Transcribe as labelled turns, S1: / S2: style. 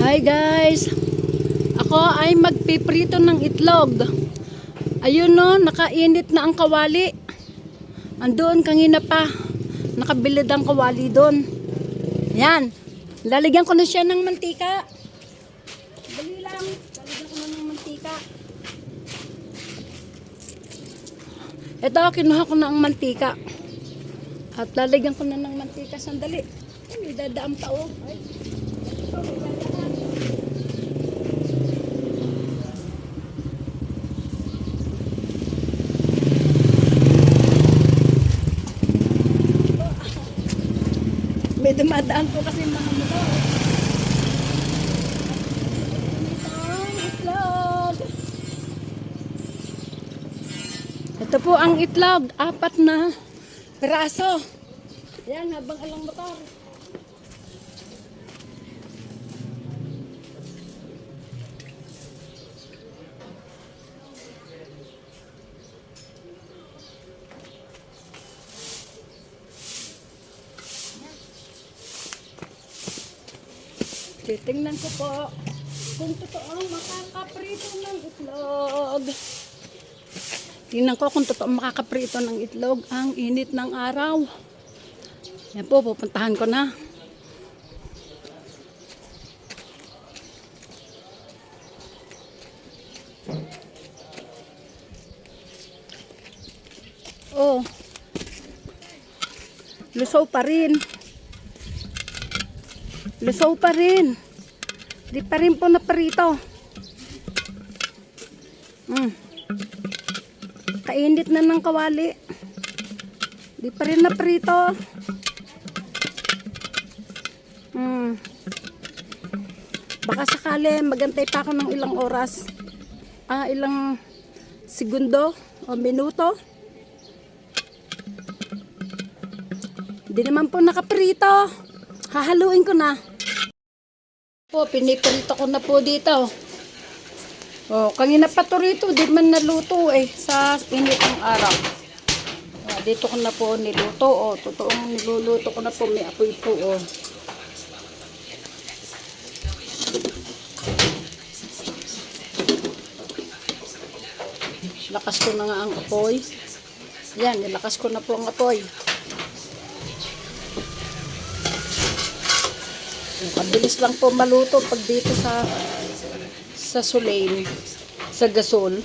S1: Hi guys! Ako ay magpiprito ng itlog. Ayun no, nakainit na ang kawali. Andoon kanina pa. Nakabilid ang kawali doon. Yan. Lalagyan ko na siya ng mantika. Dali lang. Lalagyan ko na ng mantika. Ito, kinuha ko na ang mantika. At lalagyan ko na ng mantika. Sandali. Ay, may dadaang tao. Ay. May dumadaan po kasi mga motor. Itlog. Ito po ang itlog. Apat na piraso. Yan, habang alang motor. Titingnan ko po kung totoong makakaprito ng itlog. Tingnan ko kung totoo makakaprito ng itlog ang init ng araw. Yan po, pupuntahan ko na. Oh. Lusaw pa rin. Lusaw pa rin. Di pa rin po naparito. Mm. Kainit na ng kawali. Di pa rin naprito. Mm. Baka sakali magantay pa ako ng ilang oras. Ah, ilang segundo o minuto. Hindi naman po nakaprito. Hahaluin ko na. Po, piniprito ko na po dito. Oh, kanina pa to rito, di man naluto eh sa init ng araw. Ah, dito ko na po niluto. Oh, totoong niluluto ko na po, may apoy po. Oh. Lakas ko na nga ang apoy. Yan, nilakas ko na po ang apoy. Mabilis lang po maluto pag dito sa sa Sulain, sa gasol.